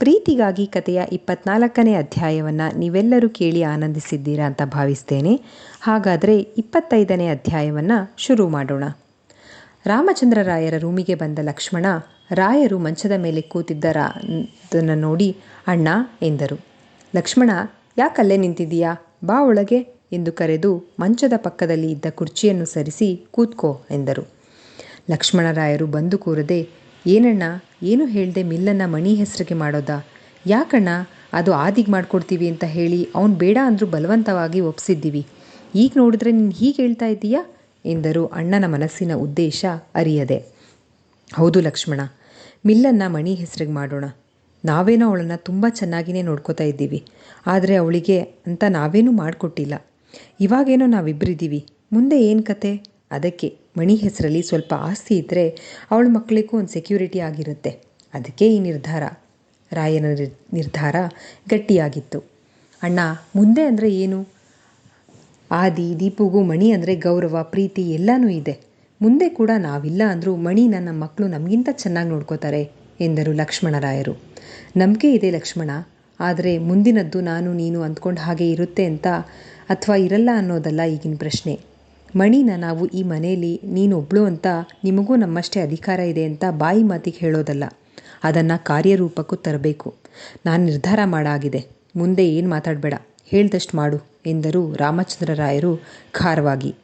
ಪ್ರೀತಿಗಾಗಿ ಕಥೆಯ ಇಪ್ಪತ್ನಾಲ್ಕನೇ ಅಧ್ಯಾಯವನ್ನು ನೀವೆಲ್ಲರೂ ಕೇಳಿ ಆನಂದಿಸಿದ್ದೀರಾ ಅಂತ ಭಾವಿಸ್ತೇನೆ. ಹಾಗಾದರೆ ಇಪ್ಪತ್ತೈದನೇ ಅಧ್ಯಾಯವನ್ನು ಶುರು ಮಾಡೋಣ. ರಾಮಚಂದ್ರ ರಾಯರ ರೂಮಿಗೆ ಬಂದ ಲಕ್ಷ್ಮಣ ರಾಯರು ಮಂಚದ ಮೇಲೆ ಕೂತಿದ್ದರನ್ನು ನೋಡಿ ಅಣ್ಣ ಎಂದರು. ಲಕ್ಷ್ಮಣ, ಯಾಕಲ್ಲೇ ನಿಂತಿದ್ದೀಯಾ? ಬಾ ಒಳಗೆ ಎಂದು ಕರೆದು ಮಂಚದ ಪಕ್ಕದಲ್ಲಿ ಇದ್ದ ಕುರ್ಚಿಯನ್ನು ಸರಿಸಿ ಕೂತ್ಕೋ ಎಂದರು. ಲಕ್ಷ್ಮಣರಾಯರು ಬಂದು ಕೂರದೆ, ಏನಣ್ಣ ಏನು ಹೇಳದೆ ಮಿಲ್ಲನ್ನ ಮಣಿ ಹೆಸರಿಗೆ ಮಾಡೋದಾ? ಯಾಕಣ್ಣ, ಅದು ಆದಿಗೆ ಮಾಡ್ಕೊಡ್ತೀವಿ ಅಂತ ಹೇಳಿ ಅವನು ಬೇಡ ಅಂದರೂ ಬಲವಂತವಾಗಿ ಒಪ್ಸಿದ್ದೀವಿ. ಈಗ ನೋಡಿದ್ರೆ ನೀನು ಹೀಗೆ ಹೇಳ್ತಾ ಇದ್ದೀಯಾ? ಎಂದರು ಅಣ್ಣನ ಮನಸ್ಸಿನ ಉದ್ದೇಶ ಅರಿಯದೆ. ಹೌದು ಲಕ್ಷ್ಮಣ, ಮಿಲ್ಲನ್ನ ಮಣಿ ಹೆಸರಿಗೆ ಮಾಡೋಣ. ನಾವೇನೋ ಅವಳನ್ನ ತುಂಬ ಚೆನ್ನಾಗಿಯೇ ನೋಡ್ಕೋತಾ ಇದ್ದೀವಿ. ಆದರೆ ಅವಳಿಗೆ ಅಂತ ನಾವೇನೂ ಮಾಡಿಕೊಟ್ಟಿಲ್ಲ. ಇವಾಗೇನೋ ನಾವಿಬ್ಬರಿದ್ದೀವಿ ಮುಂದೆ ಏನು ಕತೆ? ಅದಕ್ಕೆ ಮಣಿ ಹೆಸರಲ್ಲಿ ಸ್ವಲ್ಪ ಆಸ್ತಿ ಇದ್ದರೆ ಅವಳ ಮಕ್ಕಳಿಗೂ ಒಂದು ಸೆಕ್ಯೂರಿಟಿ ಆಗಿರುತ್ತೆ. ಅದಕ್ಕೆ ಈ ನಿರ್ಧಾರ. ರಾಯನ ನಿರ್ಧಾರ ಗಟ್ಟಿಯಾಗಿತ್ತು. ಅಣ್ಣ, ಮುಂದೆ ಅಂದರೆ ಏನು? ಆದಿ, ದೀಪುಗೂ ಮಣಿ ಅಂದರೆ ಗೌರವ, ಪ್ರೀತಿ ಎಲ್ಲನೂ ಇದೆ. ಮುಂದೆ ಕೂಡ ನಾವಿಲ್ಲ ಅಂದರೂ ಮಣಿ ನನ್ನ ಮಕ್ಕಳು ನಮಗಿಂತ ಚೆನ್ನಾಗಿ ನೋಡ್ಕೋತಾರೆ, ಎಂದರು ಲಕ್ಷ್ಮಣರಾಯರು ನಂಬಿಕೆ ಇದೆ ಲಕ್ಷ್ಮಣ, ಆದರೆ ಮುಂದಿನದ್ದು ನಾನು ನೀನು ಅಂದ್ಕೊಂಡು ಹಾಗೆ ಇರುತ್ತೆ ಅಂತ ಅಥವಾ ಇರಲ್ಲ ಅನ್ನೋದಲ್ಲ ಈಗಿನ ಪ್ರಶ್ನೆ. ಮಣಿನ ನಾವು ಈ ಮನೆಯಲ್ಲಿ ನೀನೊಬ್ಳು ಅಂತ ನಿಮಗೂ ನಮ್ಮಷ್ಟೇ ಅಧಿಕಾರ ಇದೆ ಅಂತ ಬಾಯಿ ಮಾತಿಗೆ ಹೇಳೋದಲ್ಲ. ಅದನ್ನು ಕಾರ್ಯರೂಪಕ್ಕೂ ತರಬೇಕು. ನಾನು ನಿರ್ಧಾರ ಮಾಡಾಗಿದೆ. ಮುಂದೆ ಏನು ಮಾತಾಡಬೇಡ. ಹೇಳ್ದಷ್ಟು ಮಾಡು ಎಂದರು ರಾಮಚಂದ್ರರಾಯರು ಖಾರವಾಗಿ.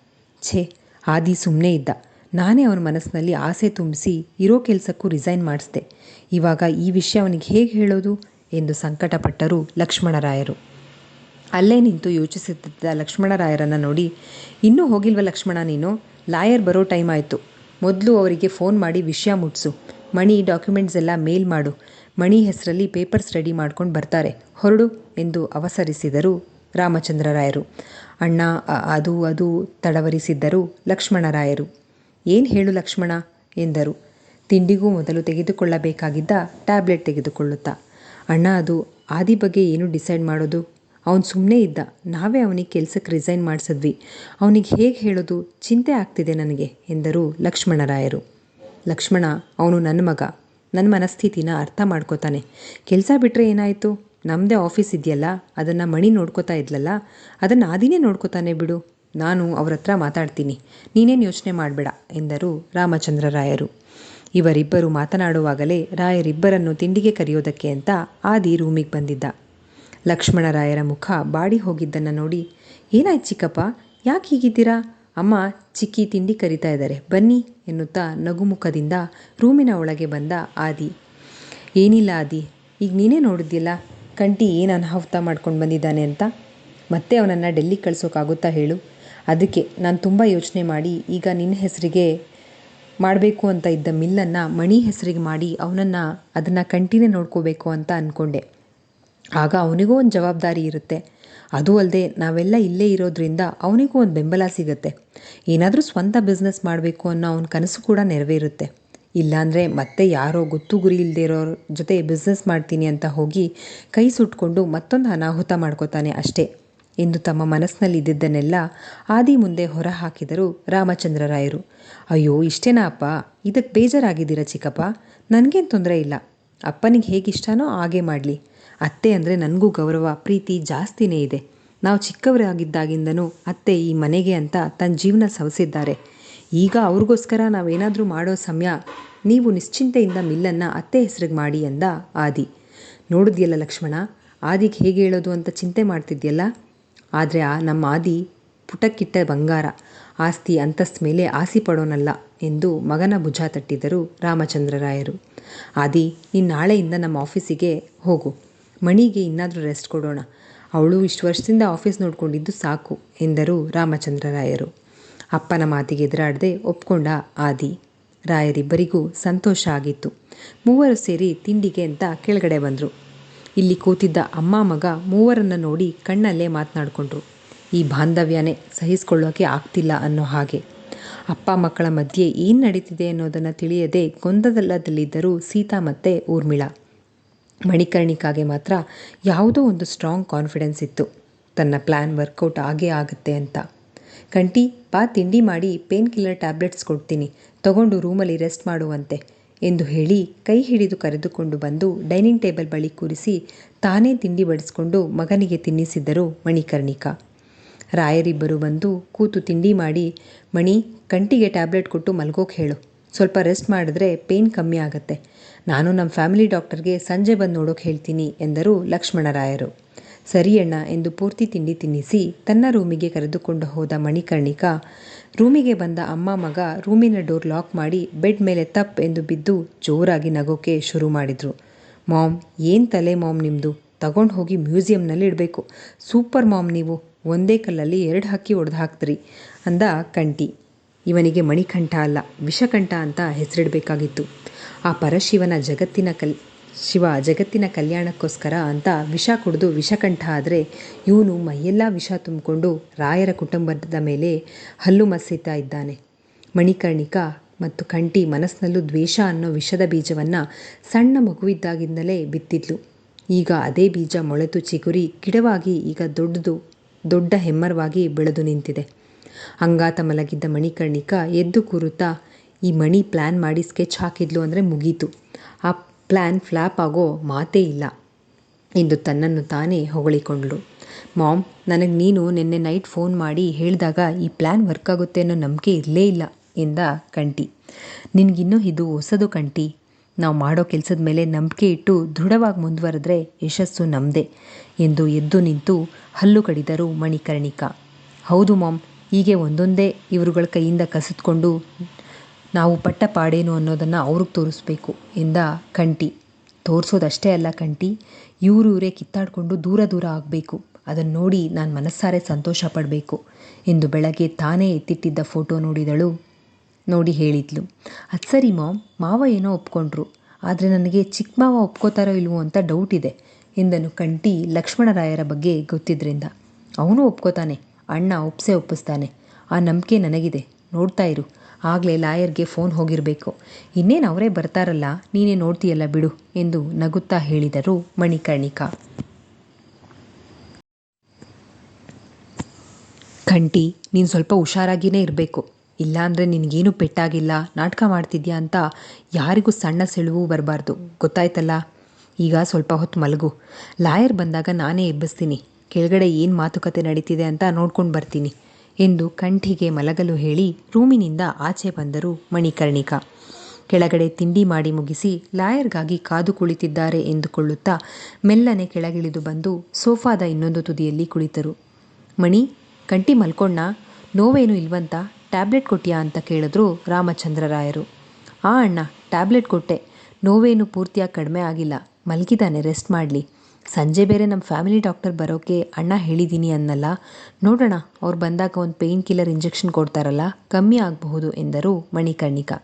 ಛೇ, ಆದಿ ಸುಮ್ಮನೆ ಇದ್ದ. ನಾನೇ ಅವನ ಮನಸ್ಸಿನಲ್ಲಿ ಆಸೆ ತುಂಬಿಸಿ ಇರೋ ಕೆಲಸಕ್ಕೂ ರಿಸೈನ್ ಮಾಡಿಸ್ದೆ. ಇವಾಗ ಈ ವಿಷಯ ಅವನಿಗೆ ಹೇಗೆ ಹೇಳೋದು? ಎಂದು ಸಂಕಟಪಟ್ಟರು ಲಕ್ಷ್ಮಣರಾಯರು. ಅಲ್ಲೇ ನಿಂತು ಯೋಚಿಸುತ್ತಿದ್ದ ಲಕ್ಷ್ಮಣರಾಯರನ್ನು ನೋಡಿ, ಇನ್ನೂ ಹೋಗಿಲ್ವ ಲಕ್ಷ್ಮಣ ನೀನು? ಲಾಯರ್ ಬರೋ ಟೈಮ್ ಆಯಿತು. ಮೊದಲು ಅವರಿಗೆ ಫೋನ್ ಮಾಡಿ ವಿಷಯ ಮುಟ್ಸು. ಮಣಿ ಡಾಕ್ಯುಮೆಂಟ್ಸ್ ಎಲ್ಲ ಮೇಲ್ ಮಾಡು. ಮಣಿ ಹೆಸರಲ್ಲಿ ಪೇಪರ್ಸ್ ರೆಡಿ ಮಾಡ್ಕೊಂಡು ಬರ್ತಾರೆ. ಹೊರಡು, ಎಂದು ಅವಸರಿಸಿದರು ರಾಮಚಂದ್ರರಾಯರು. ಅಣ್ಣ ಅದು ಅದು, ತಡವರಿಸಿದ್ದರು ಲಕ್ಷ್ಮಣರಾಯರು. ಏನು ಹೇಳು ಲಕ್ಷ್ಮಣ? ಎಂದರು. ತಿಂಡಿಗೂ ಮೊದಲು ತೆಗೆದುಕೊಳ್ಳಬೇಕಾಗಿದ್ದ ಟ್ಯಾಬ್ಲೆಟ್ ತೆಗೆದುಕೊಳ್ಳುತ್ತಾ. ಅಣ್ಣ, ಅದು ಆದಿ ಬಗ್ಗೆ ಏನು ಡಿಸೈಡ್ ಮಾಡೋದು? ಅವನು ಸುಮ್ಮನೆ ಇದ್ದ. ನಾವೇ ಅವನಿಗೆ ಕೆಲಸಕ್ಕೆ ರಿಸೈನ್ ಮಾಡಿಸಿದ್ವಿ. ಅವನಿಗೆ ಹೇಗೆ ಹೇಳೋದು ಚಿಂತೆ ಆಗ್ತಿದೆ ನನಗೆ, ಎಂದರು ಲಕ್ಷ್ಮಣರಾಯರು. ಲಕ್ಷ್ಮಣ, ಅವನು ನನ್ನ ಮಗ. ನನ್ನ ಮನಸ್ಥಿತಿನ ಅರ್ಥ ಮಾಡ್ಕೋತಾನೆ. ಕೆಲಸ ಬಿಟ್ಟರೆ ಏನಾಯಿತು? ನಮ್ಮದೇ ಆಫೀಸ್ ಇದೆಯಲ್ಲ, ಅದನ್ನು ಮಣಿ ನೋಡ್ಕೋತಾ ಇದ್ಲಲ್ಲ, ಅದನ್ನು ಆದಿನೇ ನೋಡ್ಕೋತಾನೆ ಬಿಡು. ನಾನು ಅವ್ರ ಹತ್ರ ಮಾತಾಡ್ತೀನಿ. ನೀನೇನು ಯೋಚನೆ ಮಾಡಬೇಡ, ಎಂದರು ರಾಮಚಂದ್ರರಾಯರು. ಇವರಿಬ್ಬರು ಮಾತನಾಡುವಾಗಲೇ ರಾಯರಿಬ್ಬರನ್ನು ತಿಂಡಿಗೆ ಕರೆಯೋದಕ್ಕೆ ಅಂತ ಆದಿ ರೂಮಿಗೆ ಬಂದಿದ್ದ. ಲಕ್ಷ್ಮಣರಾಯರ ಮುಖ ಬಾಡಿ ಹೋಗಿದ್ದನ್ನು ನೋಡಿ, ಏನಾಯ್ತು ಚಿಕ್ಕಪ್ಪ? ಯಾಕೆ ಹೀಗಿದ್ದೀರಾ? ಅಮ್ಮ ಚಿಕ್ಕಿ ತಿಂಡಿ ಕರಿತಾ ಇದ್ದಾರೆ, ಬನ್ನಿ ಎನ್ನುತ್ತಾ ನಗುಮುಖದಿಂದ ರೂಮಿನ ಒಳಗೆ ಬಂದ ಆದಿ. ಏನಿಲ್ಲ ಆದಿ, ಈಗ ನೀನೇ ನೋಡಿದ್ಯಲ್ಲ, ಕಂಟಿ ಏನು ಅನಾಹುತ ಮಾಡ್ಕೊಂಡು ಬಂದಿದ್ದಾನೆ ಅಂತ? ಮತ್ತೆ ಅವನನ್ನು ಡೆಲ್ಲಿ ಕಳಿಸೋಕ್ಕಾಗುತ್ತಾ ಹೇಳು. ಅದಕ್ಕೆ ನಾನು ತುಂಬ ಯೋಚನೆ ಮಾಡಿ ಈಗ ನಿನ್ನ ಹೆಸರಿಗೆ ಮಾಡಬೇಕು ಅಂತ ಇದ್ದ ಮಿಲ್ಲನ್ನು ಮಣಿ ಹೆಸರಿಗೆ ಮಾಡಿ ಅವನನ್ನು ಅದನ್ನು ಕಂಟಿನೇ ನೋಡ್ಕೋಬೇಕು ಅಂತ ಅಂದ್ಕೊಂಡೆ ಆಗ ಅವನಿಗೂ ಒಂದು ಜವಾಬ್ದಾರಿ ಇರುತ್ತೆ. ಅದು ಅಲ್ಲದೆ ನಾವೆಲ್ಲ ಇಲ್ಲೇ ಇರೋದ್ರಿಂದ ಅವನಿಗೂ ಒಂದು ಬೆಂಬಲ ಸಿಗುತ್ತೆ. ಏನಾದರೂ ಸ್ವಂತ ಬಿಸ್ನೆಸ್ ಮಾಡಬೇಕು ಅನ್ನೋ ಅವನ ಕನಸು ಕೂಡ ನೆರವೇರುತ್ತೆ. ಇಲ್ಲಾಂದರೆ ಮತ್ತೆ ಯಾರೋ ಗೊತ್ತು ಗುರಿ ಇಲ್ಲದೆ ಇರೋರ ಜೊತೆ ಬಿಸ್ನೆಸ್ ಮಾಡ್ತೀನಿ ಅಂತ ಹೋಗಿ ಕೈ ಸುಟ್ಕೊಂಡು ಮತ್ತೊಂದು ಅನಾಹುತ ಮಾಡ್ಕೋತಾನೆ ಅಷ್ಟೇ. ಎಂದು ತಮ್ಮ ಮನಸ್ಸಿನಲ್ಲಿ ಇದ್ದಿದ್ದನ್ನೆಲ್ಲ ಆದಿ ಮುಂದೆ ಹೊರ ಹಾಕಿದರು ರಾಮಚಂದ್ರರಾಯರು ಅಯ್ಯೋ, ಇಷ್ಟೇನಾ ಅಪ್ಪ? ಇದಕ್ಕೆ ಬೇಜಾರಾಗಿದ್ದೀರಾ ಚಿಕ್ಕಪ್ಪ? ನನಗೇನು ತೊಂದರೆ ಇಲ್ಲ. ಅಪ್ಪನಿಗೆ ಹೇಗಿಷ್ಟನೋ ಹಾಗೆ ಮಾಡಲಿ. ಅತ್ತೆ ಅಂದರೆ ನನಗೂ ಗೌರವ, ಪ್ರೀತಿ ಜಾಸ್ತಿನೇ ಇದೆ. ನಾವು ಚಿಕ್ಕವರಾಗಿದ್ದಾಗಿಂದನೂ ಅತ್ತೆ ಈ ಮನೆಗೆ ಅಂತ ತನ್ನ ಜೀವನ ಸವಸಿದ್ದಾರೆ. ಈಗ ಅವ್ರಿಗೋಸ್ಕರ ನಾವೇನಾದರೂ ಮಾಡೋ ಸಮಯ ನೀವು ನಿಶ್ಚಿಂತೆಯಿಂದ ಮಿಲ್ಲನ್ನು ಅತ್ತೆ ಹೆಸ್ರಿಗೆ ಮಾಡಿ ಅಂದ ಆದಿ. ನೋಡಿದ್ಯಲ್ಲ ಲಕ್ಷ್ಮಣ, ಆದಿಗೆ ಹೇಗೆ ಹೇಳೋದು ಅಂತ ಚಿಂತೆ ಮಾಡ್ತಿದ್ಯಲ್ಲ? ಆದರೆ ಆ ನಮ್ಮ ಆದಿ ಪುಟಕ್ಕಿಟ್ಟ ಬಂಗಾರ, ಆಸ್ತಿ ಅಂತಸ್ತು ಮೇಲೆ ಆಸಿ ಪಡೋನಲ್ಲ ಎಂದು ಮಗನ ಭುಜ ತಟ್ಟಿದರು ರಾಮಚಂದ್ರರಾಯರು. ಆದಿ, ನೀನು ನಾಳೆಯಿಂದ ನಮ್ಮ ಆಫೀಸಿಗೆ ಹೋಗು. ಮಣಿಗೆ ಇನ್ನಾದರೂ ರೆಸ್ಟ್ ಕೊಡೋಣ. ಅವಳು ಇಷ್ಟು ವರ್ಷದಿಂದ ಆಫೀಸ್ ನೋಡಿಕೊಂಡಿದ್ದು ಸಾಕು, ಎಂದರು ರಾಮಚಂದ್ರರಾಯರು ಅಪ್ಪನ ಮಾತಿಗೆ ಎದುರಾಡದೆ ಒಪ್ಕೊಂಡ ಆದಿ. ರಾಯರಿಬ್ಬರಿಗೂ ಸಂತೋಷ ಆಗಿತ್ತು. ಮೂವರು ಸೇರಿ ತಿಂಡಿಗೆ ಅಂತ ಕೆಳಗಡೆ ಬಂದರು. ಇಲ್ಲಿ ಕೂತಿದ್ದ ಅಮ್ಮ ಮಗ ಮೂವರನ್ನು ನೋಡಿ ಕಣ್ಣಲ್ಲೇ ಮಾತನಾಡಿಕೊಂಡ್ರು. ಈ ಬಾಂಧವ್ಯನೇ ಸಹಿಸ್ಕೊಳ್ಳೋಕೆ ಆಗ್ತಿಲ್ಲ ಅನ್ನೋ ಹಾಗೆ. ಅಪ್ಪ ಮಕ್ಕಳ ಮಧ್ಯೆ ಏನು ನಡೀತಿದೆ ಅನ್ನೋದನ್ನು ತಿಳಿಯದೆ ಗೊಂದಲದಲ್ಲಿದ್ದರು ಸೀತಾ ಮತ್ತೆ ಊರ್ಮಿಳಾ. ಮಣಿಕರ್ಣಿಕಾಗೆ ಮಾತ್ರ ಯಾವುದೋ ಒಂದು ಸ್ಟ್ರಾಂಗ್ ಕಾನ್ಫಿಡೆನ್ಸ್ ಇತ್ತು. ತನ್ನ ಪ್ಲ್ಯಾನ್ ವರ್ಕೌಟ್ ಆಗೇ ಆಗುತ್ತೆ ಅಂತ. ಕಂಟಿ ಬಾ ತಿಂಡಿ ಮಾಡಿ ಪೇನ್ ಕಿಲ್ಲರ್ ಟ್ಯಾಬ್ಲೆಟ್ಸ್ ಕೊಡ್ತೀನಿ. ತಗೊಂಡು ರೂಮಲ್ಲಿ ರೆಸ್ಟ್ ಮಾಡುವಂತೆ ಎಂದು ಹೇಳಿ ಕೈ ಹಿಡಿದು ಕರೆದುಕೊಂಡು ಬಂದು ಡೈನಿಂಗ್ ಟೇಬಲ್ ಬಳಿ ಕೂರಿಸಿ ತಾನೇ ತಿಂಡಿ ಬಡಿಸ್ಕೊಂಡು ಮಗನಿಗೆ ತಿನ್ನಿಸಿದ್ದರು ಮಣಿಕರ್ಣಿಕಾ. ರಾಯರಿಬ್ಬರು ಬಂದು ಕೂತು ತಿಂಡಿ ಮಾಡಿ, ಮಣಿ ಕಂಟಿಗೆ ಟ್ಯಾಬ್ಲೆಟ್ ಕೊಟ್ಟು ಮಲ್ಗೋಕೆ ಹೇಳು. ಸ್ವಲ್ಪ ರೆಸ್ಟ್ ಮಾಡಿದ್ರೆ ಪೇನ್ ಕಮ್ಮಿ ಆಗುತ್ತೆ. ನಾನು ನಮ್ಮ ಫ್ಯಾಮಿಲಿ ಡಾಕ್ಟರ್ಗೆ ಸಂಜೆ ಬಂದು ನೋಡೋಕೆ ಹೇಳ್ತೀನಿ ಎಂದರು ಲಕ್ಷ್ಮಣರಾಯರು. ಸರಿ ಅಣ್ಣ ಎಂದು ಪೂರ್ತಿ ತಿಂಡಿ ತಿನ್ನಿಸಿ ತನ್ನ ರೂಮಿಗೆ ಕರೆದುಕೊಂಡು ಹೋದ ಮಣಿಕರ್ಣಿಕಾ, ರೂಮಿಗೆ ಬಂದ ಅಮ್ಮ ಮಗ ರೂಮಿನ ಡೋರ್ ಲಾಕ್ ಮಾಡಿ ಬೆಡ್ ಮೇಲೆ ತಪ್ ಎಂದು ಬಿದ್ದು ಜೋರಾಗಿ ನಗೋಕೆ ಶುರು ಮಾಡಿದರು. ಮಾಮ್, ಏನು ತಲೆ ಮಾಮ್ ನಿಮ್ಮದು ತಗೊಂಡು ಹೋಗಿ ಮ್ಯೂಸಿಯಂನಲ್ಲಿ ಇಡಬೇಕು. ಸೂಪರ್ ಮಾಮ್ ನೀವು. ಒಂದೇ ಕಲ್ಲಲ್ಲಿ ಎರಡು ಹಕ್ಕಿ ಒಡೆದು ಹಾಕ್ತೀರಿ ಅಂದ ಕಂಟಿ. ಇವನಿಗೆ ಮಣಿಕಂಠ ಅಲ್ಲ, ವಿಷಕಂಠ ಅಂತ ಹೆಸರಿಡಬೇಕಾಗಿತ್ತು. ಆ ಪರಶಿವನ ಜಗತ್ತಿನ ಕಲ್, ಶಿವ ಜಗತ್ತಿನ ಕಲ್ಯಾಣಕ್ಕೋಸ್ಕರ ಅಂತ ವಿಷ ಕುಡಿದು ವಿಷಕಂಠ ಆದರೆ ಇವನು ಮೈಯೆಲ್ಲ ವಿಷ ತುಂಬಿಕೊಂಡು ರಾಯರ ಕುಟುಂಬದ ಮೇಲೆ ಹಲ್ಲು ಮಸೀತಾ ಇದ್ದಾನೆ. ಮಣಿಕರ್ಣಿಕ ಮತ್ತು ಕಂಠಿ ಮನಸ್ಸಿನಲ್ಲೂ ದ್ವೇಷ ಅನ್ನೋ ವಿಷದ ಬೀಜವನ್ನು ಸಣ್ಣ ಮಗುವಿದ್ದಾಗಿಂದಲೇ ಬಿತ್ತಿದ್ಲು. ಈಗ ಅದೇ ಬೀಜ ಮೊಳೆತು ಚಿಗುರಿ ಗಿಡವಾಗಿ ಈಗ ದೊಡ್ಡದು, ದೊಡ್ಡ ಹೆಮ್ಮರವಾಗಿ ಬೆಳೆದು ನಿಂತಿದೆ. ಅಂಗಾತ ಮಲಗಿದ್ದ ಮಣಿಕರ್ಣಿಕ ಎದ್ದು ಕೂರುತ್ತಾ, ಈ ಮಣಿ ಪ್ಲ್ಯಾನ್ ಮಾಡಿ ಸ್ಕೆಚ್ ಹಾಕಿದ್ಲು ಅಂದರೆ ಮುಗೀತು. ಆ ಪ್ಲ್ಯಾನ್ ಫ್ಲ್ಯಾಪ್ ಆಗೋ ಮಾತೇ ಇಲ್ಲ ಎಂದು ತನ್ನನ್ನು ತಾನೇ ಹೊಗಳಿಕೊಂಡ್ಳು. ಮಾಮ್, ನನಗೆ ನೀನು ನಿನ್ನೆ ನೈಟ್ ಫೋನ್ ಮಾಡಿ ಹೇಳಿದಾಗ ಈ ಪ್ಲ್ಯಾನ್ ವರ್ಕ್ ಆಗುತ್ತೆ ಅನ್ನೋ ನಂಬಿಕೆ ಇರಲೇ ಇಲ್ಲ ಎಂದ ಕಂಟಿ ನಿನಗಿನ್ನೂ ಇದು ಹೊಸದು ಕಂಟಿ ನಾವು ಮಾಡೋ ಕೆಲಸದ ಮೇಲೆ ನಂಬಿಕೆ ಇಟ್ಟು ದೃಢವಾಗಿ ಮುಂದುವರೆದ್ರೆ ಯಶಸ್ಸು ನಮ್ಮದೇ ಎಂದು ಎದ್ದು ನಿಂತು ಹಲ್ಲು ಕಡಿದರು ಮಣಿಕರ್ಣಿಕಾ. ಹೌದು ಮಾಮ್ ಹೀಗೆ ಒಂದೊಂದೇ ಇವರುಗಳ ಕೈಯಿಂದ ಕಸಿದ್ಕೊಂಡು ನಾವು ಪಟ್ಟ ಪಾಡೇನು ಅನ್ನೋದನ್ನು ಅವ್ರಿಗೆ ತೋರಿಸ್ಬೇಕು ಎಂದ ಕಂಟಿ ತೋರಿಸೋದಷ್ಟೇ ಅಲ್ಲ ಕಂಟಿ ಇವರು ಇವರೇ ಕಿತ್ತಾಡಿಕೊಂಡು ದೂರ ದೂರ ಆಗಬೇಕು. ಅದನ್ನು ನೋಡಿ ನಾನು ಮನಸ್ಸಾರೆ ಸಂತೋಷ ಪಡಬೇಕು ಎಂದು ಬೆಳಗ್ಗೆ ತಾನೇ ಎತ್ತಿಟ್ಟಿದ್ದ ಫೋಟೋ ನೋಡಿದಳು. ನೋಡಿ ಹೇಳಿದ್ಲು, ಅದು ಸರಿ ಮಾಮ್, ಮಾವ ಏನೋ ಒಪ್ಕೊಂಡ್ರು, ಆದರೆ ನನಗೆ ಚಿಕ್ಕ ಮಾವ ಒಪ್ಕೋತಾರೋ ಇಲ್ವೋ ಅಂತ ಡೌಟ್ ಇದೆ ಎಂದನು ಕಂಟಿ ಲಕ್ಷ್ಮಣರಾಯರ ಬಗ್ಗೆ ಗೊತ್ತಿದ್ದರಿಂದ ಅವನು ಒಪ್ಕೋತಾನೆ. ಅಣ್ಣ ಒಪ್ಸೇ ಒಪ್ಪಿಸ್ತಾನೆ. ಆ ನಂಬಿಕೆ ನನಗಿದೆ. ನೋಡ್ತಾ ಇರು. ಆಗಲೇ ಲಾಯರ್ಗೆ ಫೋನ್ ಹೋಗಿರಬೇಕು. ಇನ್ನೇನು ಅವರೇ ಬರ್ತಾರಲ್ಲ, ನೀನೇ ನೋಡ್ತೀಯಲ್ಲ ಬಿಡು ಎಂದು ನಗುತ್ತಾ ಹೇಳಿದರು ಮಣಿಕರ್ಣಿಕಾ. ಕಂಟಿ ನೀನು ಸ್ವಲ್ಪ ಹುಷಾರಾಗಿಯೇ ಇರಬೇಕು. ಇಲ್ಲಾಂದರೆ ನಿನಗೇನು ಪೆಟ್ಟಾಗಿಲ್ಲ. ನಾಟಕ ಮಾಡ್ತಿದ್ಯಾ ಅಂತ ಯಾರಿಗೂ ಸಣ್ಣ ಸೆಳುವು ಬರಬಾರ್ದು. ಗೊತ್ತಾಯ್ತಲ್ಲ? ಈಗ ಸ್ವಲ್ಪ ಹೊತ್ತು ಮಲಗು. ಲಾಯರ್ ಬಂದಾಗ ನಾನೇ ಎಬ್ಬಿಸ್ತೀನಿ. ಕೆಳಗಡೆ ಏನು ಮಾತುಕತೆ ನಡೀತಿದೆ ಅಂತ ನೋಡ್ಕೊಂಡು ಬರ್ತೀನಿ ಎಂದು ಕಂಠಿಗೆ ಮಲಗಲು ಹೇಳಿ ರೂಮಿನಿಂದ ಆಚೆ ಬಂದರು ಮಣಿಕರ್ಣಿಕಾ. ಕೆಳಗಡೆ ತಿಂಡಿ ಮಾಡಿ ಮುಗಿಸಿ ಲಾಯರ್ಗಾಗಿ ಕಾದು ಕುಳಿತಿದ್ದಾರೆ ಎಂದುಕೊಳ್ಳುತ್ತಾ ಮೆಲ್ಲನೆ ಕೆಳಗಿಳಿದು ಬಂದು ಸೋಫಾದ ಇನ್ನೊಂದು ತುದಿಯಲ್ಲಿ ಕುಳಿತರು. ಮಣಿ ಕಂಟಿ ಮಲ್ಕೊಂಡ ನೋವೇನು ಇಲ್ವಂತ, ಟ್ಯಾಬ್ಲೆಟ್ ಕೊಟ್ಟಿಯಾ ಅಂತ ಕೇಳಿದ್ರು ರಾಮಚಂದ್ರರಾಯರು. ಆ ಅಣ್ಣ, ಟ್ಯಾಬ್ಲೆಟ್ ಕೊಟ್ಟೆ, ನೋವೇನು ಪೂರ್ತಿಯಾಗಿ ಕಡಿಮೆ ಆಗಿಲ್ಲ, ಮಲಗಿದ್ದಾನೆ, ರೆಸ್ಟ್ ಮಾಡಲಿ. ಸಂಜೆ ಬೇರೆ ನಮ್ಮ ಫ್ಯಾಮಿಲಿ ಡಾಕ್ಟರ್ ಬರೋಕ್ಕೆ ಅಣ್ಣ ಹೇಳಿದ್ದೀನಿ ಅನ್ನಲ್ಲ. ನೋಡೋಣ, ಅವ್ರು ಬಂದಾಗ ಒಂದು ಪೇಯ್ನ್ ಕಿಲ್ಲರ್ ಇಂಜೆಕ್ಷನ್ ಕೊಡ್ತಾರಲ್ಲ, ಕಮ್ಮಿ ಆಗಬಹುದು ಎಂದರು ಮಣಿಕರ್ಣಿಕಾ.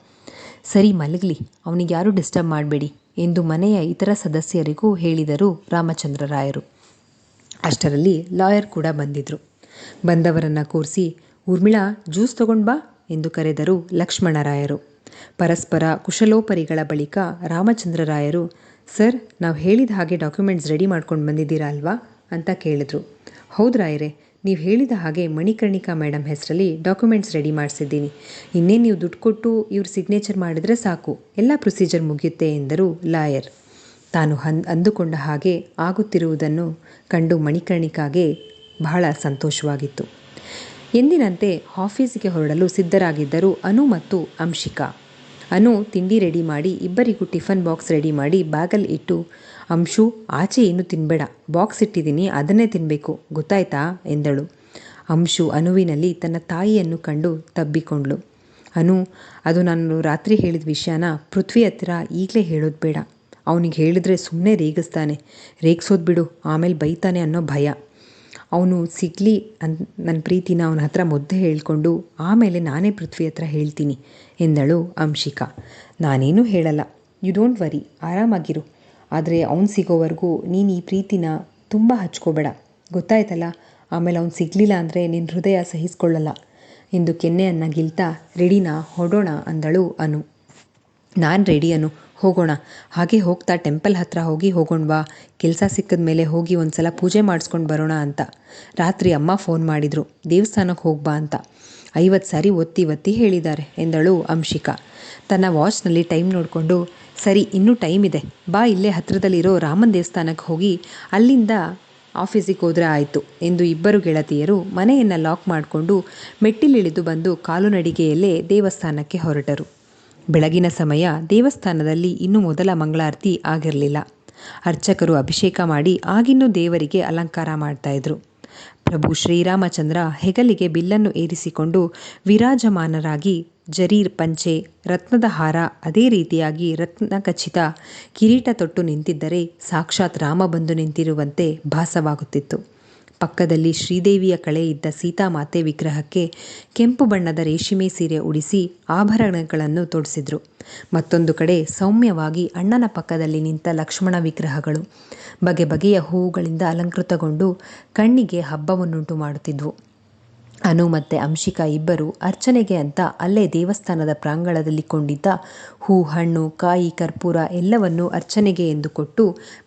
ಸರಿ, ಮಲಗಲಿ, ಅವನಿಗೆ ಯಾರೂ ಡಿಸ್ಟರ್ಬ್ ಮಾಡಬೇಡಿ ಎಂದು ಮನೆಯ ಇತರ ಸದಸ್ಯರಿಗೂ ಹೇಳಿದರು ರಾಮಚಂದ್ರರಾಯರು ಅಷ್ಟರಲ್ಲಿ ಲಾಯರ್ ಕೂಡ ಬಂದಿದ್ದರು ಬಂದವರನ್ನು ಕೂರಿಸಿ, ಊರ್ಮಿಳಾ, ಜ್ಯೂಸ್ ತಗೊಂಡು ಬಾ ಎಂದು ಕರೆದರು ಲಕ್ಷ್ಮಣರಾಯರು ಪರಸ್ಪರ ಕುಶಲೋಪರಿಗಳ ಬಳಿಕ ರಾಮಚಂದ್ರರಾಯರು ಸರ್, ನಾವು ಹೇಳಿದ ಹಾಗೆ ಡಾಕ್ಯುಮೆಂಟ್ಸ್ ರೆಡಿ ಮಾಡ್ಕೊಂಡು ಬಂದಿದ್ದೀರಾ ಅಲ್ವಾ? ಅಂತ ಕೇಳಿದ್ರು. ಹೌದು ರಾಯರೇ, ನೀವು ಹೇಳಿದ ಹಾಗೆ ಮಣಿಕರ್ಣಿಕಾ ಮೇಡಮ್ ಹೆಸರಲ್ಲಿ ಡಾಕ್ಯುಮೆಂಟ್ಸ್ ರೆಡಿ ಮಾಡಿಸಿದ್ದೀನಿ. ಇನ್ನೇನು ನೀವು ದುಡ್ಡು ಕೊಟ್ಟು ಇವ್ರು ಸಿಗ್ನೇಚರ್ ಮಾಡಿದರೆ ಸಾಕು. ಎಲ್ಲ ಪ್ರೊಸೀಜರ್ ಮುಗಿಯುತ್ತೆ ಎಂದರು ಲಾಯರ್. ತಾನು ಹನ್, ಅಂದುಕೊಂಡ ಹಾಗೆ ಆಗುತ್ತಿರುವುದನ್ನು ಕಂಡು ಮಣಿಕರ್ಣಿಕಾಗೆ ಬಹಳ ಸಂತೋಷವಾಗಿತ್ತು. ಎಂದಿನಂತೆ ಆಫೀಸಿಗೆ ಹೊರಡಲು ಸಿದ್ಧರಾಗಿದ್ದರು ಅನು ಮತ್ತು ಅಂಶಿಕಾ. ಅನು ತಿಂಡಿ ರೆಡಿ ಮಾಡಿ, ಇಬ್ಬರಿಗೂ ಟಿಫನ್ ಬಾಕ್ಸ್ ರೆಡಿ ಮಾಡಿ ಬ್ಯಾಗಲ್ಲಿ ಇಟ್ಟು, ಅಂಶು, ಆಚೆ ಏನು ತಿನ್ನಬೇಡ ಬಾಕ್ಸ್ ಇಟ್ಟಿದ್ದೀನಿ, ಅದನ್ನೇ ತಿನ್ನಬೇಕು ಗೊತ್ತಾಯ್ತಾ? ಎಂದಳು. ಅಂಶು ಅನುವಿನಲ್ಲಿ ತನ್ನ ತಾಯಿಯನ್ನು ಕಂಡು ತಬ್ಬಿಕೊಂಡ್ಳು. ಅನು, ಅದು ನಾನು ರಾತ್ರಿ ಹೇಳಿದ ವಿಷಯನ ಪೃಥ್ವಿ ಹತ್ತಿರ ಈಗಲೇ ಹೇಳೋದು ಬೇಡ. ಅವನಿಗೆ ಹೇಳಿದ್ರೆ ಸುಮ್ಮನೆ ರೇಗಿಸ್ತಾನೆ. ರೇಗಿಸೋದು ಬಿಡು, ಆಮೇಲೆ ಬೈತಾನೆ ಅನ್ನೋ ಭಯ. ಅವನು ಸಿಗಲಿ ಅನ್ ನನ್ನ ಪ್ರೀತಿನ ಅವನ ಹತ್ರ ಮುದ್ದೆ ಹೇಳ್ಕೊಂಡು ಆಮೇಲೆ ನಾನೇ ಪೃಥ್ವಿ ಹತ್ರ ಹೇಳ್ತೀನಿ ಎಂದಳು ಅಂಶಿಕಾ. ನಾನೇನು ಹೇಳಲ್ಲ. ಯು ಡೋಂಟ್ ವರಿ ಆರಾಮಾಗಿರು. ಆದರೆ ಅವನು ಸಿಗೋವರೆಗೂ ನೀನು ಈ ಪ್ರೀತಿನ ತುಂಬ ಹಚ್ಕೋಬೇಡ. ಗೊತ್ತಾಯ್ತಲ್ಲ? ಆಮೇಲೆ ಅವ್ನು ಸಿಗಲಿಲ್ಲ ಅಂದರೆ ನಿನ್ನ ಹೃದಯ ಸಹಿಸ್ಕೊಳ್ಳಲ್ಲ. ಎಂದು ಕೆನ್ನೆಯನ್ನು ಗಿಲ್ತಾ, ರೆಡಿನಾ, ಹೊಡೋಣ, ಅಂದಳು ಅನು. ನಾನು ರೆಡಿಯನು ಹೋಗೋಣ. ಹಾಗೆ ಹೋಗ್ತಾ ಟೆಂಪಲ್ ಹತ್ರ ಹೋಗಿ ಹೋಗೋಣವಾ ಕೆಲಸ ಸಿಕ್ಕಿದ ಮೇಲೆ ಹೋಗಿ ಒಂದು ಸಲ ಪೂಜೆ ಮಾಡಿಸ್ಕೊಂಡು ಬರೋಣ ಅಂತ. ರಾತ್ರಿ ಅಮ್ಮ ಫೋನ್ ಮಾಡಿದರು. ದೇವಸ್ಥಾನಕ್ಕೆ ಹೋಗ್ಬಾ ಅಂತ. ಐವತ್ತು ಸಾರಿ ಒತ್ತಿ ಒತ್ತಿ ಹೇಳಿದ್ದಾರೆ ಎಂದಳು ಅಂಶಿಕಾ. ತನ್ನ ವಾಚ್ನಲ್ಲಿ ಟೈಮ್ ನೋಡಿಕೊಂಡು, ಸರಿ, ಇನ್ನೂ ಟೈಮ್ ಇದೆ. ಬಾ, ಇಲ್ಲೇ ಹತ್ತಿರದಲ್ಲಿರೋ ರಾಮನ್ ದೇವಸ್ಥಾನಕ್ಕೆ ಹೋಗಿ ಅಲ್ಲಿಂದ ಆಫೀಸಿಗೆ ಹೋದರೆ ಆಯಿತು ಎಂದು ಇಬ್ಬರು ಗೆಳತಿಯರು ಮನೆಯನ್ನು ಲಾಕ್ ಮಾಡಿಕೊಂಡು ಮೆಟ್ಟಿಲಿಳಿದು ಬಂದು ಕಾಲು ನಡಿಗೆಯಲ್ಲೇ ದೇವಸ್ಥಾನಕ್ಕೆ ಹೊರಟರು. ಬೆಳಗಿನ ಸಮಯ ದೇವಸ್ಥಾನದಲ್ಲಿ ಇನ್ನೂ ಮೊದಲ ಮಂಗಳಾರತಿ ಆಗಿರಲಿಲ್ಲ. ಅರ್ಚಕರು ಅಭಿಷೇಕ ಮಾಡಿ ಆಗಿನ್ನೂ ದೇವರಿಗೆ ಅಲಂಕಾರ ಮಾಡ್ತಾಯಿದ್ರು ಪ್ರಭು ಶ್ರೀರಾಮಚಂದ್ರ ಹೆಗಲಿಗೆ ಬಿಲ್ಲನ್ನು ಏರಿಸಿಕೊಂಡು ವಿರಾಜಮಾನರಾಗಿ ಜರೀರ್ ಪಂಚೆ, ರತ್ನದ ಹಾರ, ಅದೇ ರೀತಿಯಾಗಿ ರತ್ನಖಚಿತ ಕಿರೀಟ ತೊಟ್ಟು ನಿಂತಿದ್ದರೆ ಸಾಕ್ಷಾತ್ ರಾಮ ಬಂದು ನಿಂತಿರುವಂತೆ ಭಾಸವಾಗುತ್ತಿತ್ತು. ಪಕ್ಕದಲ್ಲಿ ಶ್ರೀದೇವಿಯ ಕಳೆ ಇದ್ದ ಸೀತಾಮಾತೆ ವಿಗ್ರಹಕ್ಕೆ ಕೆಂಪು ಬಣ್ಣದ ರೇಷ್ಮೆ ಸೀರೆ ಉಡಿಸಿ ಆಭರಣಗಳನ್ನು ತೊಡಿಸಿದ್ರು. ಮತ್ತೊಂದು ಕಡೆ ಸೌಮ್ಯವಾಗಿ ಅಣ್ಣನ ಪಕ್ಕದಲ್ಲಿ ನಿಂತ ಲಕ್ಷ್ಮಣ ವಿಗ್ರಹಗಳು ಬಗೆ ಬಗೆಯ ಹೂವುಗಳಿಂದ ಅಲಂಕೃತಗೊಂಡು ಕಣ್ಣಿಗೆ ಹಬ್ಬವನ್ನುಂಟು ಮಾಡುತ್ತಿದ್ವು. ಅನು ಮತ್ತು ಅಂಶಿಕಾ ಇಬ್ಬರು ಅರ್ಚನೆಗೆ ಅಂತ ಅಲ್ಲೇ ದೇವಸ್ಥಾನದ ಪ್ರಾಂಗಣದಲ್ಲಿ ಕೊಂಡಿದ್ದ ಹೂ, ಹಣ್ಣು, ಕಾಯಿ, ಕರ್ಪೂರ ಎಲ್ಲವನ್ನೂ ಅರ್ಚನೆಗೆ ಎಂದು ಕೊಟ್ಟು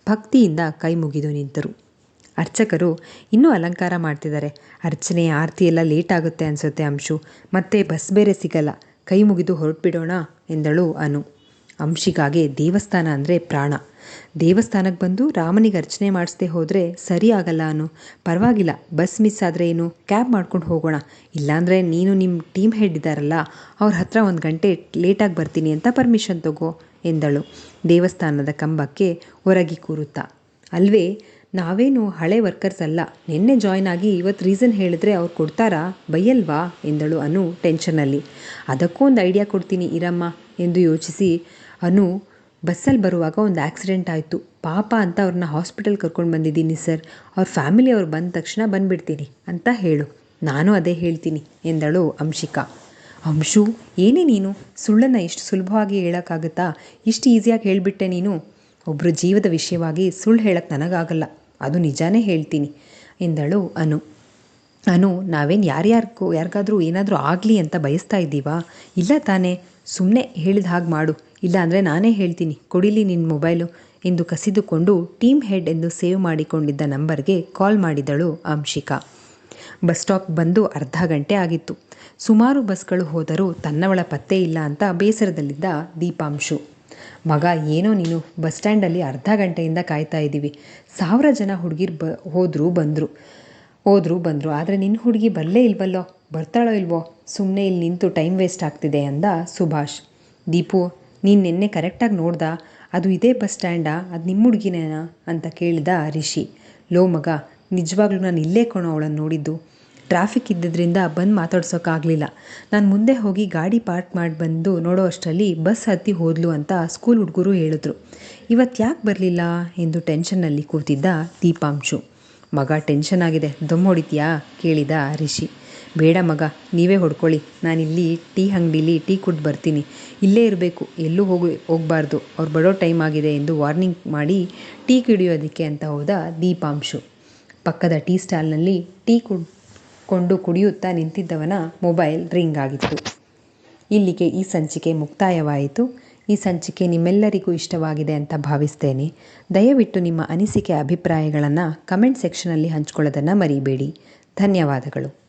ಭಕ್ತಿಯಿಂದ ಕೈ ಮುಗಿದು ನಿಂತರು. ಅರ್ಚಕರು ಇನ್ನೂ ಅಲಂಕಾರ ಮಾಡ್ತಿದ್ದಾರೆ. ಅರ್ಚನೆ ಆರತಿ ಎಲ್ಲ ಲೇಟ್ ಆಗುತ್ತೆ ಅನಿಸುತ್ತೆ ಅಂಶು. ಮತ್ತೆ ಬಸ್ ಬೇರೆ ಸಿಗಲ್ಲ. ಕೈ ಮುಗಿದು ಹೊರಟ್ಬಿಡೋಣ ಎಂದಳು ಅನು. ಅಂಶಿಗಾಗೆ ದೇವಸ್ಥಾನ ಅಂದರೆ ಪ್ರಾಣ. ದೇವಸ್ಥಾನಕ್ಕೆ ಬಂದು ರಾಮನಿಗೆ ಅರ್ಚನೆ ಮಾಡಿಸ್ದೆ ಹೋದರೆ ಸರಿ ಆಗಲ್ಲ ಅನು. ಪರವಾಗಿಲ್ಲ, ಬಸ್ ಮಿಸ್ ಆದರೆ ಏನು? ಕ್ಯಾಬ್ ಮಾಡ್ಕೊಂಡು ಹೋಗೋಣ. ಇಲ್ಲಾಂದರೆ ನೀನು ನಿಮ್ಮ ಟೀಮ್ ಹೆಡ್ ಇದ್ದಾರಲ್ಲ, ಅವ್ರ ಹತ್ರ ಒಂದು ಗಂಟೆ ಲೇಟಾಗಿ ಬರ್ತೀನಿ ಅಂತ ಪರ್ಮಿಷನ್ ತಗೋ ಎಂದಳು. ದೇವಸ್ಥಾನದ ಕಂಬಕ್ಕೆ ಹೊರಗಿ ಕೂರುತ್ತಾ. ಅಲ್ವೇ ನಾವೇನು ಹಳೆ ವರ್ಕರ್ಸ್ ಅಲ್ಲ. ನಿನ್ನೆ ಜಾಯ್ನ್ ಆಗಿ ಇವತ್ತು ರೀಸನ್ ಹೇಳಿದ್ರೆ ಅವ್ರು ಕೊಡ್ತಾರಾ? ಬೈಯಲ್ವಾ? ಎಂದಳು ಅನು ಟೆನ್ಷನಲ್ಲಿ ಅದಕ್ಕೂ ಒಂದು ಐಡಿಯಾ ಕೊಡ್ತೀನಿ ಇರಮ್ಮ ಎಂದು ಯೋಚಿಸಿ ಅನು ಬಸ್ಸಲ್ಲಿ ಬರುವಾಗ ಒಂದು ಆಕ್ಸಿಡೆಂಟ್ ಆಯಿತು. ಪಾಪ ಅಂತ ಅವ್ರನ್ನ ಹಾಸ್ಪಿಟಲ್ ಕರ್ಕೊಂಡು ಬಂದಿದ್ದೀನಿ ಸರ್ ಅವ್ರ ಫ್ಯಾಮಿಲಿ ಅವ್ರು ಬಂದ ತಕ್ಷಣ ಬಂದುಬಿಡ್ತೀನಿ ಅಂತ ಹೇಳು. ನಾನು ಅದೇ ಹೇಳ್ತೀನಿ ಎಂದಳು ಅಂಶಿಕಾ. ಅಂಶು, ಏನೇ ನೀನು? ಸುಳ್ಳನ್ನು ಇಷ್ಟು ಸುಲಭವಾಗಿ ಹೇಳೋಕ್ಕಾಗುತ್ತಾ? ಇಷ್ಟು ಈಸಿಯಾಗಿ ಹೇಳಿಬಿಟ್ಟೆ ನೀನು? ಒಬ್ಬರು ಜೀವದ ವಿಷಯವಾಗಿ ಸುಳ್ಳು ಹೇಳಕ್ಕೆ ನನಗಾಗಲ್ಲ. ಅದು ನಿಜಾನೇ ಹೇಳ್ತೀನಿ, ಎಂದಳು ಅನು. ಅನು, ನಾವೇನು ಯಾರ್ಯಾರಿಗೂ ಯಾರಿಗಾದರೂ ಏನಾದರೂ ಆಗಲಿ ಅಂತ ಬಯಸ್ತಾ ಇದ್ದೀವಾ? ಇಲ್ಲ ತಾನೇ ಸುಮ್ಮನೆ ಹೇಳಿದ ಹಾಗೆ ಮಾಡು. ಇಲ್ಲ ಅಂದರೆ ನಾನೇ ಹೇಳ್ತೀನಿ, ಕೊಡಿಲಿ ನಿನ್ನ ಮೊಬೈಲು, ಎಂದು ಕಸಿದುಕೊಂಡು ಟೀಮ್ ಹೆಡ್ ಎಂದು ಸೇವ್ ಮಾಡಿಕೊಂಡಿದ್ದ ನಂಬರ್ಗೆ ಕಾಲ್ ಮಾಡಿದಳು ಅಂಶಿಕಾ. ಬಸ್ ಸ್ಟಾಪ್ ಬಂದು ಅರ್ಧ ಗಂಟೆ ಆಗಿತ್ತು. ಸುಮಾರು ಬಸ್ಗಳು ಹೋದರೂ ತನ್ನವಳ ಪತ್ತೆ ಇಲ್ಲ ಅಂತ ಬೇಸರದಲ್ಲಿದ್ದ ದೀಪಾಂಶು. ಮಗ, ಏನೋ ನೀನು ಬಸ್ ಸ್ಟ್ಯಾಂಡಲ್ಲಿ ಅರ್ಧ ಗಂಟೆಯಿಂದ ಕಾಯ್ತಾ ಇದ್ದೀವಿ. ಸಾವಿರ ಜನ ಹುಡುಗಿರು ಬ, ಹೋದರೂ ಬಂದರು. ಹೋದರೂ ಬಂದರು. ಆದರೆ ನಿನ್ನ ಹುಡುಗಿ ಬರಲೇ ಇಲ್ವಲ್ಲೋ? ಬರ್ತಾಳೋ ಇಲ್ವೋ? ಸುಮ್ಮನೆ ಇಲ್ಲಿ ನಿಂತು ಟೈಮ್ ವೇಸ್ಟ್ ಆಗ್ತಿದೆ ಅಂದ ಸುಭಾಷ್. ದೀಪು, ನೀನು ನಿನ್ನೆ ಕರೆಕ್ಟಾಗಿ ನೋಡ್ದ? ಅದು ಇದೇ ಬಸ್ ಸ್ಟ್ಯಾಂಡಾ? ಅದು ನಿಮ್ಮ ಹುಡುಗಿನೇನಾ? ಅಂತ ಕೇಳಿದ ರಿಷಿ. ಲೋ ಮಗ, ನಿಜವಾಗ್ಲೂ ನಾನು ಇಲ್ಲೇ ಕೊಣೋ ಅವಳನ್ನು ನೋಡಿದ್ದು. ಟ್ರಾಫಿಕ್ ಇದ್ದಿದ್ದರಿಂದ ಬಂದು ಮಾತಾಡ್ಸೋಕ್ಕಾಗಲಿಲ್ಲ ನಾನು ಮುಂದೆ ಹೋಗಿ ಗಾಡಿ ಪಾರ್ಕ್ ಮಾಡಿ ಬಂದು ನೋಡೋ ಅಷ್ಟರಲ್ಲಿ ಬಸ್ ಹತ್ತಿ ಹೋದ್ಲು ಅಂತ ಸ್ಕೂಲ್ ಹುಡುಗರು ಹೇಳಿದ್ರು. ಇವತ್ತು ಯಾಕೆ ಬರಲಿಲ್ಲ? ಎಂದು ಟೆನ್ಷನ್ನಲ್ಲಿ ಕೂತಿದ್ದ ದೀಪಾಂಶು. ಮಗ, ಟೆನ್ಷನ್ ಆಗಿದೆ. ದಮ್ ಕೇಳಿದ ರಿಷಿ. ಬೇಡ ಮಗ, ನೀವೇ ಹೊಡ್ಕೊಳ್ಳಿ. ನಾನಿಲ್ಲಿ ಟೀ ಅಂಗಡೀಲಿ ಟೀ ಕುಡ್ದು ಬರ್ತೀನಿ. ಇಲ್ಲೇ ಇರಬೇಕು. ಎಲ್ಲೂ ಹೋಗಿ, ಹೋಗಬಾರ್ದು. ಅವ್ರು ಬಡೋ ಟೈಮ್ ಆಗಿದೆ ಎಂದು ವಾರ್ನಿಂಗ್ ಮಾಡಿ ಟೀ ಕುಡಿಯೋದಕ್ಕೆ ಅಂತ ಹೋದ ದೀಪಾಂಶು. ಪಕ್ಕದ ಟೀ ಸ್ಟಾಲ್ನಲ್ಲಿ ಟೀ ಕುಡ್ ಕೊಂಡು ಕುಡಿಯುತ್ತಾ ನಿಂತಿದ್ದವನ ಮೊಬೈಲ್ ರಿಂಗ್ ಆಗಿತ್ತು. ಇಲ್ಲಿಗೆ ಈ ಸಂಚಿಕೆ ಮುಕ್ತಾಯವಾಯಿತು. ಈ ಸಂಚಿಕೆ ನಿಮ್ಮೆಲ್ಲರಿಗೂ ಇಷ್ಟವಾಗಿದೆ ಅಂತ ಭಾವಿಸ್ತೇನೆ. ದಯವಿಟ್ಟು ನಿಮ್ಮ ಅನಿಸಿಕೆ, ಅಭಿಪ್ರಾಯಗಳನ್ನು ಕಮೆಂಟ್ ಸೆಕ್ಷನಲ್ಲಿ ಹಂಚ್ಕೊಳ್ಳೋದನ್ನು ಮರಿಬೇಡಿ. ಧನ್ಯವಾದಗಳು.